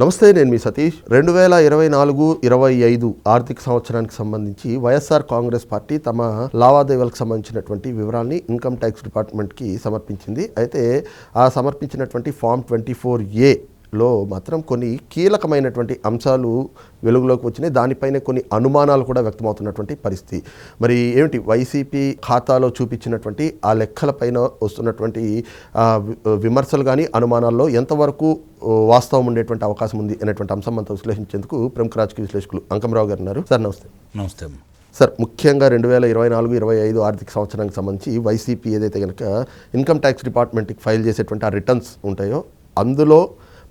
నమస్తే నేను మీ సతీష్. రెండు వేల ఇరవై నాలుగు ఇరవై ఐదు ఆర్థిక సంవత్సరానికి సంబంధించి వైఎస్ఆర్ కాంగ్రెస్ పార్టీ తమ లావాదేవీలకు సంబంధించినటువంటి వివరాల్ని ఇన్కమ్ ట్యాక్స్ డిపార్ట్మెంట్కి సమర్పించింది. అయితే ఆ సమర్పించినటువంటి ఫామ్ ట్వంటీ ఫోర్ ఏ లో మాత్రం కొన్ని కీలకమైనటువంటి అంశాలు వెలుగులోకి వచ్చినాయి. దానిపైన కొన్ని అనుమానాలు కూడా వ్యక్తమవుతున్నటువంటి పరిస్థితి. మరి ఏమిటి? వైసీపీ ఖాతాలో చూపించినటువంటి ఆ లెక్కలపైన వస్తున్నటువంటి విమర్శలు కానీ అనుమానాల్లో ఎంతవరకు వాస్తవం ఉండేటువంటి అవకాశం ఉంది అనేటువంటి అంశం మనతో విశ్లేషించేందుకు ప్రముఖ రాజకీయ విశ్లేషకులు అంకమరావు గారు ఉన్నారు. సార్ నమస్తే. నమస్తే. సార్ ముఖ్యంగా రెండు వేల ఇరవై నాలుగు ఇరవై ఐదు ఆర్థిక సంవత్సరానికి సంబంధించి వైసీపీ ఏదైతే కనుక ఇన్కమ్ ట్యాక్స్ డిపార్ట్మెంట్కి ఫైల్ చేసేటువంటి ఆ రిటర్న్స్ ఉంటాయో అందులో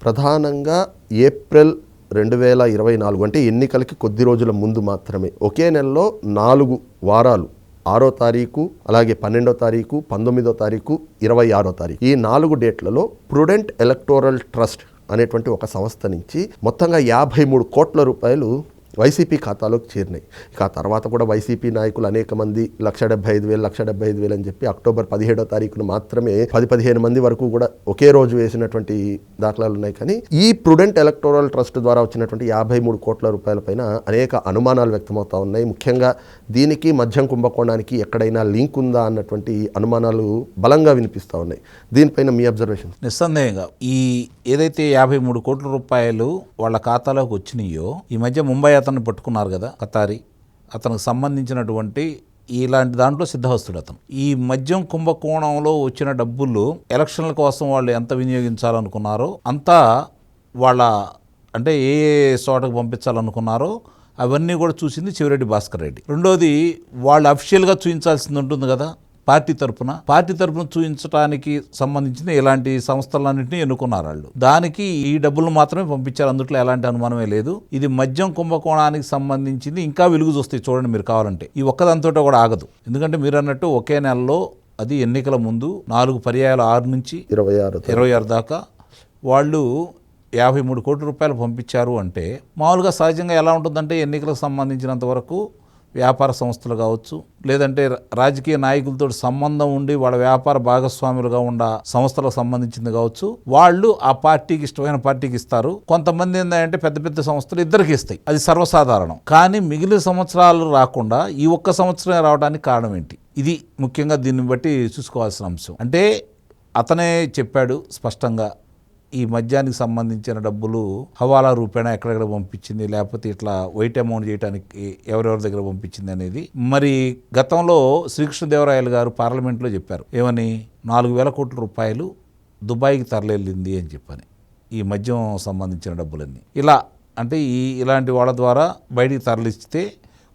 ప్రధానంగా ఏప్రిల్ రెండు వేల ఇరవై నాలుగు అంటే ఎన్నికలకి కొద్ది రోజుల ముందు మాత్రమే. ఒకే నెలలో నాలుగు వారాలు. ఆరో తారీఖు అలాగే పన్నెండో తారీఖు పంతొమ్మిదో తారీఖు ఇరవై ఆరో తారీఖు. ఈ నాలుగు డేట్లలో ప్రుడెంట్ ఎలక్టోరల్ ట్రస్ట్ అనేటువంటి ఒక సంస్థ నుంచి మొత్తంగా యాభై మూడు కోట్ల రూపాయలు వైసీపీ ఖాతాలోకి చేరినాయి. ఇక ఆ తర్వాత కూడా వైసీపీ నాయకులు అనేక మంది లక్ష డెబ్బై ఐదు వేలు లక్ష డెబ్బై ఐదు వేలు అని చెప్పి అక్టోబర్ పదిహేడో తారీఖున మాత్రమే పది పదిహేను మంది వరకు కూడా ఒకే రోజు వేసినటువంటి దాఖలాలు ఉన్నాయి. కానీ ఈ ప్రుడెంట్ ఎలక్టోరల్ ట్రస్ట్ ద్వారా వచ్చినటువంటి యాభై మూడు కోట్ల రూపాయల పైన అనేక అనుమానాలు వ్యక్తమవుతా ఉన్నాయి. ముఖ్యంగా దీనికి మధ్యం కుంభకోణానికి ఎక్కడైనా లింక్ ఉందా అన్నటువంటి అనుమానాలు బలంగా వినిపిస్తూ ఉన్నాయి. దీనిపైన మీ అబ్జర్వేషన్ నిస్సందేహంగా ఈ ఏదైతే యాభై మూడు కోట్ల రూపాయలు వాళ్ళ ఖాతాలోకి వచ్చినాయో ఈ మధ్య ముంబై అతన్ని పట్టుకున్నారు కదా కతారి అతనికి సంబంధించినటువంటి ఇలాంటి దాంట్లో సిద్ధహస్తుడు అతను. ఈ మద్యం కుంభకోణంలో వచ్చిన డబ్బులు ఎలక్షన్ల కోసం వాళ్ళు ఎంత వినియోగించాలనుకున్నారో అంతా వాళ్ళ అంటే ఏ ఏ చోటకు పంపించాలనుకున్నారో అవన్నీ కూడా చూసింది చివరెడ్డి భాస్కర్ రెడ్డి. రెండోది వాళ్ళు అఫిషియల్గా చూపించాల్సింది ఉంటుంది కదా పార్టీ తరపున పార్టీ తరపున చూపించడానికి సంబంధించిన ఇలాంటి సంస్థలన్నింటినీ ఎన్నుకున్నారు వాళ్ళు. దానికి ఈ డబ్బులు మాత్రమే పంపించారు. అందుట్లో ఎలాంటి అనుమానమే లేదు. ఇది మద్యం కుంభకోణానికి సంబంధించింది ఇంకా వెలుగు చూస్తాయి చూడండి మీరు కావాలంటే. ఈ ఒక్కదాంతో కూడా ఆగదు. ఎందుకంటే మీరు అన్నట్టు ఒకే నెలలో అది ఎన్నికల ముందు నాలుగు పర్యాయాలు ఆరు నుంచి ఇరవై ఆరు ఇరవై ఆరు దాకా వాళ్ళు యాభై మూడు కోట్ల రూపాయలు పంపించారు అంటే మామూలుగా సహజంగా ఎలా ఉంటుందంటే ఎన్నికలకు సంబంధించినంత వరకు వ్యాపార సంస్థలు కావచ్చు లేదంటే రాజకీయ నాయకులతో సంబంధం ఉండి వాళ్ళ వ్యాపార భాగస్వాములుగా ఉన్న సంస్థలకు సంబంధించింది కావచ్చు వాళ్ళు ఆ పార్టీకి ఇష్టమైన పార్టీకి ఇస్తారు. కొంతమంది ఏంటంటే పెద్ద పెద్ద సంస్థలు ఇద్దరికి ఇస్తాయి. అది సర్వసాధారణం. కానీ మిగిలిన సంవత్సరాలు రాకుండా ఈ ఒక్క సంవత్సరమే రావడానికి కారణం ఏంటి? ఇది ముఖ్యంగా దీన్ని బట్టి చూసుకోవాల్సిన అంశం. అంటే అతనే చెప్పాడు స్పష్టంగా ఈ మద్యానికి సంబంధించిన డబ్బులు హవాలా రూపేణా ఎక్కడెక్కడ పంపించింది? లేకపోతే ఇట్లా వైట్ అమౌంట్ చేయడానికి ఎవరెవరి దగ్గర పంపించింది అనేది? మరి గతంలో శ్రీకృష్ణదేవరాయలు గారు పార్లమెంట్లో చెప్పారు. ఏమని? నాలుగు వేల కోట్ల రూపాయలు దుబాయ్కి తరలింది అని చెప్పని. ఈ మద్యం సంబంధించిన డబ్బులన్నీ. ఇలా అంటే ఈ ఇలాంటి వాళ్ళ ద్వారా బయటికి తరలిస్తే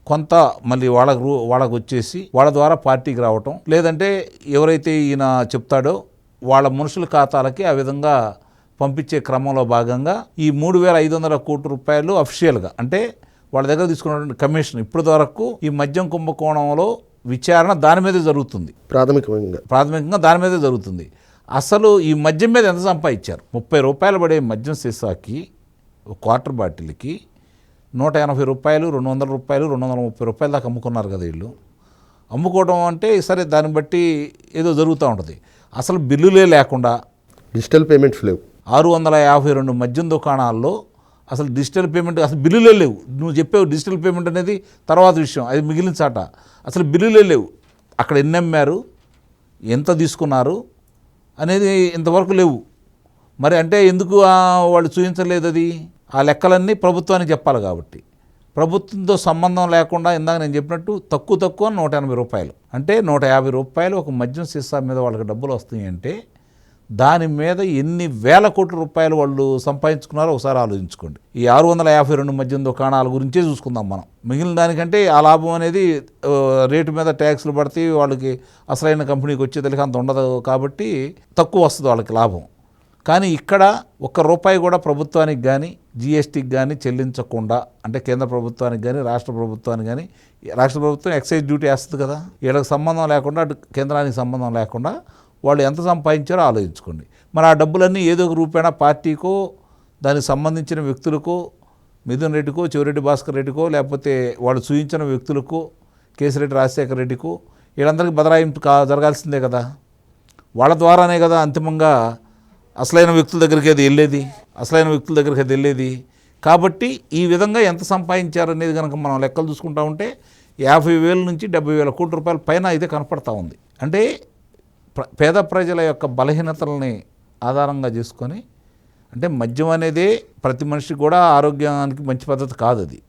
కొంత మళ్ళీ వాళ్ళకు వాళ్ళకు వచ్చేసి వాళ్ళ ద్వారా పార్టీకి రావటం. లేదంటే ఎవరైతే ఈయన చెప్తాడో వాళ్ళ మనుషుల ఖాతాలకి ఆ విధంగా పంపించే క్రమంలో భాగంగా ఈ మూడు వేల ఐదు వందల కోట్ల రూపాయలు అఫిషియల్గా అంటే వాళ్ళ దగ్గర తీసుకున్నటువంటి కమిషన్ ఇప్పటి వరకు ఈ మద్యం కుంభకోణంలో విచారణ దాని మీదే జరుగుతుంది. ప్రాథమికంగా. ప్రాథమికంగా దాని మీదే జరుగుతుంది. అసలు ఈ మద్యం మీద ఎంత సంపాదించారు? ముప్పై రూపాయలు పడే మద్యం సీసాకి ఒక క్వార్టర్ బాటిల్కి నూట ఎనభై రూపాయలు రెండు వందల రూపాయలు రెండు వందల ముప్పై రూపాయలు దాకా అమ్ముకున్నారు కదా వీళ్ళు. అమ్ముకోవడం అంటే సరే దాన్ని బట్టి ఏదో జరుగుతూ ఉంటుంది. అసలు బిల్లులే లేకుండా డిజిటల్ పేమెంట్స్ లేవు. ఆరు వందల యాభై రెండు మద్యం దుకాణాల్లో అసలు డిజిటల్ పేమెంట్ అసలు బిల్లులే లేవు. నువ్వు చెప్పావు డిజిటల్ పేమెంట్ అనేది తర్వాత విషయం అది మిగిలిన చాట. అసలు బిల్లులే లేవు. అక్కడ ఎన్ని అమ్మారు? ఎంత తీసుకున్నారు? అనేది ఇంతవరకు లేవు. మరి అంటే ఎందుకు వాళ్ళు చూపించలేదు అది? ఆ లెక్కలన్నీ ప్రభుత్వానికి చెప్పాలి కాబట్టి. ప్రభుత్వంతో సంబంధం లేకుండా ఇందాక నేను చెప్పినట్టు తక్కువ తక్కువ నూట ఎనభై రూపాయలు. అంటే నూట యాభై రూపాయలు ఒక మద్యం సీసా మీద వాళ్ళకి డబ్బులు వస్తాయి అంటే దాని మీద ఎన్ని వేల కోట్ల రూపాయలు వాళ్ళు సంపాదించుకున్నారో ఒకసారి ఆలోచించుకోండి. ఈ ఆరు వందల యాభై రెండు మధ్య దుకాణాల గురించే చూసుకుందాం మనం. మిగిలిన దానికంటే ఆ లాభం అనేది రేటు మీద ట్యాక్స్లు పడితే వాళ్ళకి అసలైన కంపెనీకి వచ్చేదానికి అంత ఉండదు కాబట్టి తక్కువ వస్తుంది వాళ్ళకి లాభం. కానీ ఇక్కడ ఒక్క రూపాయి కూడా ప్రభుత్వానికి కానీ జీఎస్టీకి కానీ చెల్లించకుండా అంటే కేంద్ర ప్రభుత్వానికి కానీ రాష్ట్ర ప్రభుత్వానికి కానీ రాష్ట్ర ప్రభుత్వం ఎక్సైజ్ డ్యూటీ వేస్తుంది కదా. వీళ్ళకి సంబంధం లేకుండా అటు కేంద్రానికి సంబంధం లేకుండా వాళ్ళు ఎంత సంపాదించారో ఆలోచించుకోండి. మరి ఆ డబ్బులన్నీ ఏదో ఒక రూపేణా పార్టీకో దానికి సంబంధించిన వ్యక్తులకో మిథున్ రెడ్డికో చివరెడ్డి భాస్కర్ రెడ్డికో లేకపోతే వాళ్ళు చూయించిన వ్యక్తులకో కేసిరెడ్డి రాజశేఖర రెడ్డికో వీళ్ళందరికీ బదలాయింపు కా జరగాల్సిందే కదా. వాళ్ళ ద్వారానే కదా అంతిమంగా అసలైన వ్యక్తుల దగ్గరికి అది వెళ్ళేది అసలైన వ్యక్తుల దగ్గరికి అది వెళ్ళేది. కాబట్టి ఈ విధంగా ఎంత సంపాదించారనేది కనుక మనం లెక్కలు చూసుకుంటా ఉంటే యాభై వేల నుంచి డెబ్బై వేల కోట్ల రూపాయల పైన అయితే కనపడతా ఉంది. అంటే పేద ప్రజల యొక్క బలహీనతల్ని ఆధారంగా చేసుకొని అంటే మద్యం అనేది ప్రతి మనిషికి కూడా ఆరోగ్యానికి మంచి పద్ధతి కాదు అది.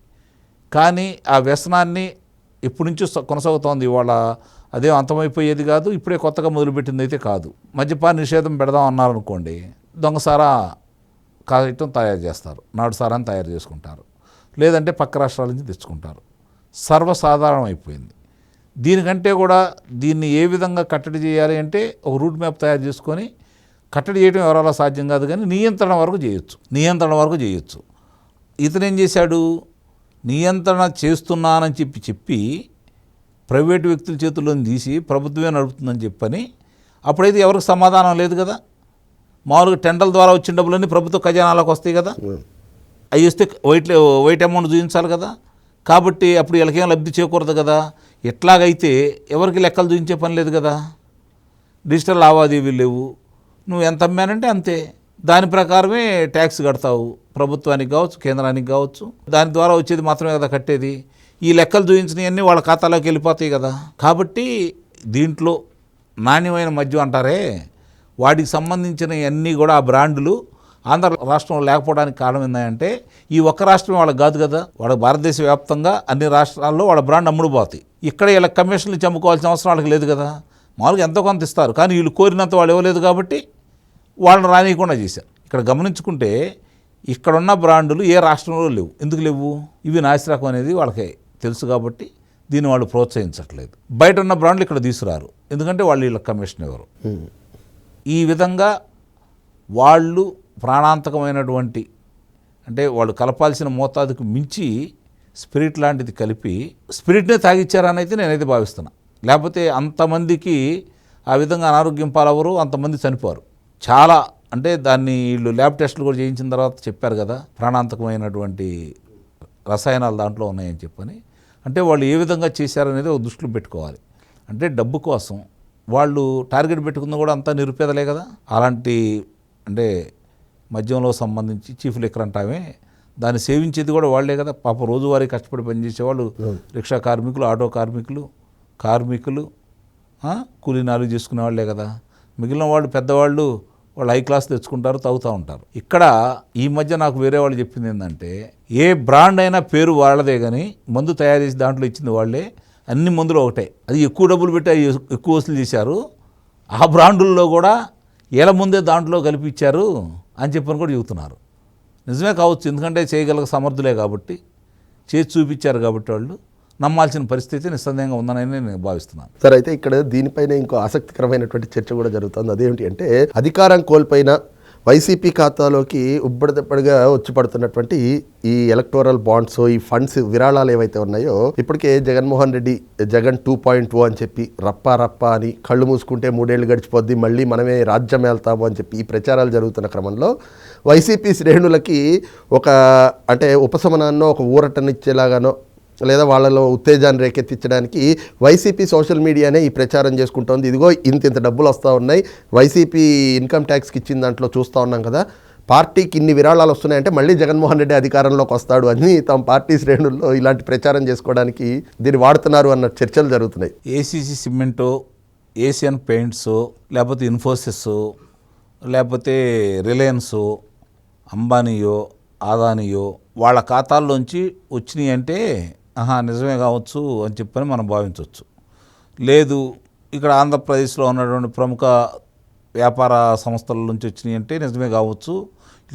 కానీ ఆ వ్యసనాన్ని ఎప్పటి నుంచో కొనసాగుతోంది. ఇవాళ అదే అంతమైపోయేది కాదు ఇప్పుడే కొత్తగా మొదలుపెట్టింది అయితే కాదు. మద్యపాన నిషేధం పెడదాం అన్నారనుకోండి దొంగసారా కాగితం తయారు చేస్తారు నాడు సారాన్ని తయారు చేసుకుంటారు. లేదంటే పక్క రాష్ట్రాల నుంచి తెచ్చుకుంటారు. సర్వసాధారణం అయిపోయింది దీనికంటే కూడా దీన్ని ఏ విధంగా కట్టడి చేయాలి అంటే ఒక రూట్ మ్యాప్ తయారు చేసుకొని కట్టడి చేయడం ఎవరాలా సాధ్యం కాదు కానీ నియంత్రణ వరకు చేయొచ్చు. నియంత్రణ వరకు చేయొచ్చు. ఇతను ఏం చేశాడు? నియంత్రణ చేస్తున్నానని చెప్పి చెప్పి ప్రైవేటు వ్యక్తుల చేతుల్లో తీసి ప్రభుత్వమే నడుపుతుందని చెప్పని అప్పుడైతే ఎవరికి సమాధానం లేదు కదా? మామూలుగా టెండర్ల ద్వారా వచ్చిన డబ్బులన్నీ ప్రభుత్వ ఖజానాలకు వస్తాయి కదా? అవి వస్తే వైట్ వైట్ అమౌంట్ చూపించాలి కదా? కాబట్టి అప్పుడు వీళ్ళకేం లబ్ధి చేకూరదు కదా? ఎట్లాగైతే ఎవరికి లెక్కలు చూపించే పని లేదు కదా? డిజిటల్ లావాదేవీలు లేవు. నువ్వు ఎంత అమ్మానంటే అంతే. దాని ప్రకారమే ట్యాక్స్ కడతావు. ప్రభుత్వానికి కావచ్చు కేంద్రానికి కావచ్చు. దాని ద్వారా వచ్చేది మాత్రమే కదా కట్టేది. ఈ లెక్కలు చూపించినవన్నీ వాళ్ళ ఖాతాలోకి వెళ్ళిపోతాయి కదా. కాబట్టి దీంట్లో నాణ్యమైన మద్యం అంటారే? వాటికి సంబంధించిన అన్నీ కూడా ఆ బ్రాండ్లు ఆంధ్ర రాష్ట్రంలో లేకపోవడానికి కారణం ఏంటంటే ఈ ఒక్క రాష్ట్రం వాళ్ళకి కాదు కదా. వాళ్ళ భారతదేశ వ్యాప్తంగా అన్ని రాష్ట్రాల్లో వాళ్ళ బ్రాండ్ అమ్ముడు పోతాయి. ఇక్కడ వీళ్ళ కమిషన్లు చంపుకోవాల్సిన అవసరం వాళ్ళకి లేదు కదా. మామూలుగా ఎంతో కొంత ఇస్తారు. కానీ వీళ్ళు కోరినంత వాళ్ళు ఇవ్వలేదు కాబట్టి వాళ్ళని రానియకుండా చేశారు. ఇక్కడ గమనించుకుంటే ఇక్కడున్న బ్రాండులు ఏ రాష్ట్రంలో లేవు. ఎందుకు లేవు? ఇవి నాసిరకం అనేది వాళ్ళకి తెలుసు కాబట్టి దీన్ని వాళ్ళు ప్రోత్సహించట్లేదు. బయట ఉన్న బ్రాండ్లు ఇక్కడ తీసుకురారు. ఎందుకంటే వాళ్ళు వీళ్ళకి కమిషన్ ఇవ్వరు ఈ విధంగా వాళ్ళు ప్రాణాంతకమైనటువంటి అంటే వాళ్ళు కలపాల్సిన మోతాదుకు మించి స్పిరిట్ లాంటిది కలిపి స్పిరిట్నే తాగిచ్చారని అయితే నేనైతే భావిస్తున్నా. లేకపోతే అంతమందికి ఆ విధంగా అనారోగ్యం పాలవరు అంతమంది చనిపోరు. చాలా అంటే దాన్ని వీళ్ళు ల్యాబ్ టెస్టులు కూడా చేయించిన తర్వాత చెప్పారు కదా ప్రాణాంతకమైనటువంటి రసాయనాలు దాంట్లో ఉన్నాయని చెప్పని. అంటే వాళ్ళు ఏ విధంగా చేశారనేది ఒక దృష్టిలో పెట్టుకోవాలి. అంటే డబ్బు కోసం వాళ్ళు టార్గెట్ పెట్టుకున్న కూడా అంతా నిరుపేదలే కదా. అలాంటి అంటే మద్యంలో సంబంధించి చీఫ్ లిక్కర్ అంటామే. దాన్ని సేవించేది కూడా వాళ్ళే కదా. పాప రోజువారీ కష్టపడి పనిచేసేవాళ్ళు రిక్షా కార్మికులు ఆటో కార్మికులు కార్మికులు కూలీనాలు చేసుకునే వాళ్ళే కదా. మిగిలిన వాళ్ళు పెద్దవాళ్ళు వాళ్ళు హై క్లాస్ తెచ్చుకుంటారు తాగుతూ ఉంటారు. ఇక్కడ ఈ మధ్య నాకు వేరే వాళ్ళు చెప్పింది ఏంటంటే ఏ బ్రాండ్ అయినా పేరు వాళ్ళదే కానీ మందు తయారు చేసి దాంట్లో ఇచ్చింది వాళ్ళే. అన్ని మందులు ఒకటే. అది ఎక్కువ డబ్బులు పెట్టి అవి ఎక్కువ వసూలు చేశారు. ఆ బ్రాండుల్లో కూడా ఏళ్ళ ముందే దాంట్లో కలిపి ఇచ్చారు. అని చెప్పని కూడా చెబుతున్నారు. నిజమే కావచ్చు ఎందుకంటే చేయగల సమర్థులే కాబట్టి చేసి చూపించారు కాబట్టి వాళ్ళు నమ్మాల్సిన పరిస్థితి నిస్సందేహంగా ఉందని నేను భావిస్తున్నాను. సరే అయితే ఇక్కడ దీనిపైన ఇంకో ఆసక్తికరమైనటువంటి చర్చ కూడా జరుగుతుంది. అదేమిటి అంటే అధికారం కోల్పోయిన వైసీపీ ఖాతాలోకి ఉబ్బడిదప్పడిగా వచ్చి పడుతున్నటువంటి ఈ ఎలక్టోరల్ బాండ్స్ ఈ ఫండ్స్ విరాళాలు ఏవైతే ఉన్నాయో ఇప్పటికే జగన్మోహన్ రెడ్డి జగన్ టూ పాయింట్ అని చెప్పి రప్ప రప్ప అని కళ్ళు మూసుకుంటే మూడేళ్ళు గడిచిపోద్ది మళ్ళీ మనమే రాజ్యం వెళ్తాము అని చెప్పి ఈ ప్రచారాలు జరుగుతున్న క్రమంలో వైసీపీ శ్రేణులకి ఒక అంటే ఉపశమనాన్నో ఒక ఊరటనిచ్చేలాగానో లేదా వాళ్ళలో ఉత్తేజాన్ని రేకెత్తించడానికి వైసీపీ సోషల్ మీడియానే ఈ ప్రచారం చేసుకుంటోంది. ఇదిగో ఇంత ఇంత డబ్బులు వస్తూ ఉన్నాయి. వైసీపీ ఇన్కమ్ ట్యాక్స్కి ఇచ్చిన దాంట్లో చూస్తూ ఉన్నాం కదా. పార్టీకి ఇన్ని విరాళాలు వస్తున్నాయంటే మళ్ళీ జగన్మోహన్ రెడ్డి అధికారంలోకి వస్తాడు అని తమ పార్టీ శ్రేణుల్లో ఇలాంటి ప్రచారం చేసుకోవడానికి దీన్ని వాడుతున్నారు అన్న చర్చలు జరుగుతున్నాయి. ఏసీసీ సిమెంటో ఏషియన్ పెయింట్స్ లేకపోతే ఇన్ఫోసిస్ లేకపోతే రిలయన్సు అంబానీయో ఆదానియో వాళ్ళ ఖాతాల్లోంచి వచ్చినాయి అంటే ఆహా నిజమే కావచ్చు అని చెప్పని మనం భావించవచ్చు. లేదు ఇక్కడ ఆంధ్రప్రదేశ్లో ఉన్నటువంటి ప్రముఖ వ్యాపార సంస్థల నుంచి వచ్చినాయి అంటే నిజమే కావచ్చు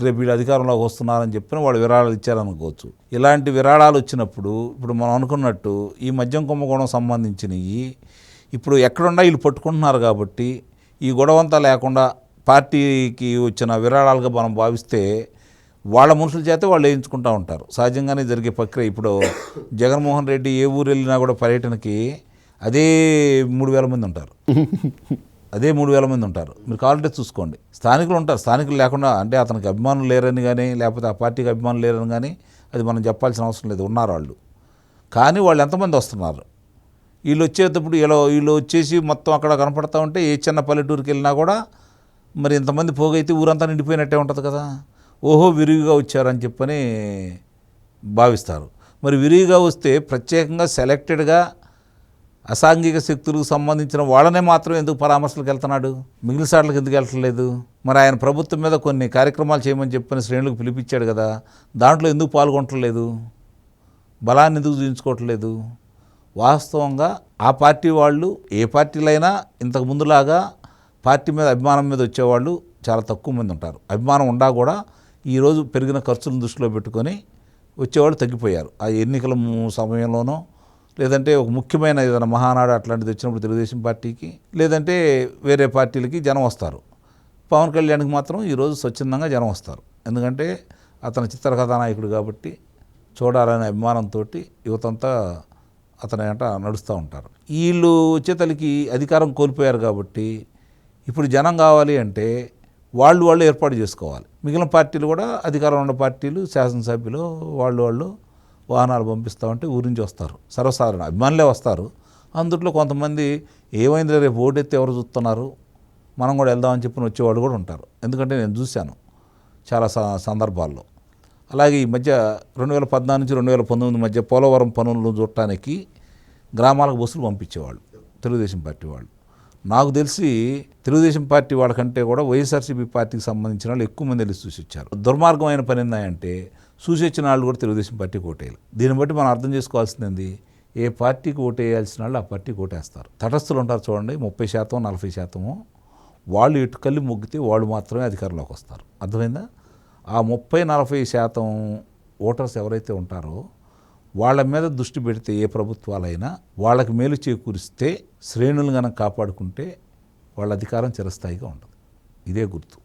రేపు వీళ్ళు అధికారంలోకి వస్తున్నారని చెప్పిన వాళ్ళు విరాళాలు ఇచ్చారనుకోవచ్చు. ఇలాంటి విరాళాలు వచ్చినప్పుడు ఇప్పుడు మనం అనుకున్నట్టు ఈ మద్యం కుంభకోణం సంబంధించినవి ఇప్పుడు ఎక్కడున్నా వీళ్ళు పట్టుకుంటున్నారు కాబట్టి ఈ గొడవంతా లేకుండా పార్టీకి వచ్చిన విరాళాలుగా మనం భావిస్తే వాళ్ళ మనుషుల చేత వాళ్ళు వేయించుకుంటూ ఉంటారు. సహజంగానే జరిగే ప్రక్రియ ఇప్పుడు జగన్మోహన్ రెడ్డి ఏ ఊరు వెళ్ళినా కూడా పర్యటనకి అదే మూడు వేల మంది ఉంటారు. అదే మూడు వేల మంది ఉంటారు. మీరు కావాలంటే చూసుకోండి. స్థానికులు ఉంటారు. స్థానికులు లేకుండా అంటే అతనికి అభిమానులు లేరని కానీ లేకపోతే ఆ పార్టీకి అభిమానులు లేరని కానీ అది మనం చెప్పాల్సిన అవసరం లేదు. ఉన్నారు వాళ్ళు. కానీ వాళ్ళు ఎంతమంది వస్తున్నారు? వీళ్ళు వచ్చేటప్పుడు వీళ్ళు వీళ్ళు వచ్చేసి మొత్తం అక్కడ కనపడతా ఉంటే ఏ చిన్న పల్లెటూరుకి వెళ్ళినా కూడా మరి ఇంతమంది పోగైతే ఊరంతా నిండిపోయినట్టే ఉంటుంది కదా. ఓహో విరివిగా వచ్చారని చెప్పని భావిస్తారు. మరి విరివిగా వస్తే ప్రత్యేకంగా సెలెక్టెడ్గా అసాంఘిక శక్తులకు సంబంధించిన వాళ్ళనే మాత్రం ఎందుకు పరామర్శలకు వెళ్తున్నాడు? మిగిలిన సార్లకు ఎందుకు వెళ్ళట్లేదు మరి ఆయన ప్రభుత్వం మీద కొన్ని కార్యక్రమాలు చేయమని చెప్పిన శ్రేణులకు పిలిపించాడు కదా దాంట్లో ఎందుకు పాల్గొనట్లేదు? బలాన్ని ఎందుకు చూపించుకోవట్లేదు వాస్తవంగా ఆ పార్టీ వాళ్ళు ఏ పార్టీలైనా ఇంతకు ముందులాగా పార్టీ మీద అభిమానం మీద వచ్చేవాళ్ళు చాలా తక్కువ మంది ఉంటారు. అభిమానం ఉండా కూడా ఈరోజు పెరిగిన ఖర్చులను దృష్టిలో పెట్టుకొని వచ్చేవాళ్ళు తగ్గిపోయారు. ఆ ఎన్నికల సమయంలోనో లేదంటే ఒక ముఖ్యమైన ఏదైనా మహానాడు అట్లాంటిది వచ్చినప్పుడు తెలుగుదేశం పార్టీకి లేదంటే వేరే పార్టీలకి జనం వస్తారు. పవన్ కళ్యాణ్కి మాత్రం ఈరోజు స్వచ్ఛందంగా జనం వస్తారు. ఎందుకంటే అతను చిత్రకథానాయకుడు కాబట్టి చూడాలనే అభిమానంతో యువతంతా అతని అంట నడుస్తూ ఉంటారు. వీళ్ళు వచ్చేతలకి అధికారం కోల్పోయారు కాబట్టి ఇప్పుడు జనం కావాలి అంటే వాళ్ళు వాళ్ళు ఏర్పాటు చేసుకోవాలి. మిగిలిన పార్టీలు కూడా అధికారంలో ఉన్న పార్టీలు శాసనసభ్యులు వాళ్ళు వాళ్ళు వాహనాలు పంపిస్తామంటే ఊరి నుంచి వస్తారు. సర్వసాధారణ అభిమానులే వస్తారు. అందుట్లో కొంతమంది ఏమైంది రేపు ఓటెత్తి ఎవరు చూస్తున్నారు? మనం కూడా వెళ్దామని చెప్పి వచ్చేవాళ్ళు కూడా ఉంటారు. ఎందుకంటే నేను చూశాను చాలా సందర్భాల్లో. అలాగే ఈ మధ్య రెండు వేల పద్నాలుగు నుంచి రెండు వేల పంతొమ్మిది మధ్య పోలవరం పనులను చూడటానికి గ్రామాలకు బస్సులు పంపించేవాళ్ళు తెలుగుదేశం పార్టీ వాళ్ళు. నాకు తెలిసి తెలుగుదేశం పార్టీ వాళ్ళకంటే కూడా వైఎస్ఆర్సీపీ పార్టీకి సంబంధించిన వాళ్ళు ఎక్కువ మంది వెళ్ళి చూసి వచ్చారు దుర్మార్గమైన పని ఏంటంటే చూసి వచ్చిన వాళ్ళు కూడా తెలుగుదేశం పార్టీకి ఓటేయాలి. దీన్ని బట్టి మనం అర్థం చేసుకోవాల్సింది ఏ పార్టీకి ఓటేయాల్సిన వాళ్ళు ఆ పార్టీకి ఓటేస్తారు. తటస్థులు ఉంటారు చూడండి ముప్పై శాతం నలభై శాతము వాళ్ళు ఇటుకల్లి మొగ్గితే వాళ్ళు మాత్రమే అధికారంలోకి వస్తారు. అర్థమైందా? ఆ ముప్పై నలభై శాతం ఓటర్స్ ఎవరైతే ఉంటారో వాళ్ళ మీద దృష్టి పెడితే ఏ ప్రభుత్వాలైనా వాళ్ళకి మేలు చేకూరిస్తే శ్రేణులు కనుక కాపాడుకుంటే వాళ్ళ అధికారం చిరస్థాయిగా ఉంటుంది ఇదే గుర్తు.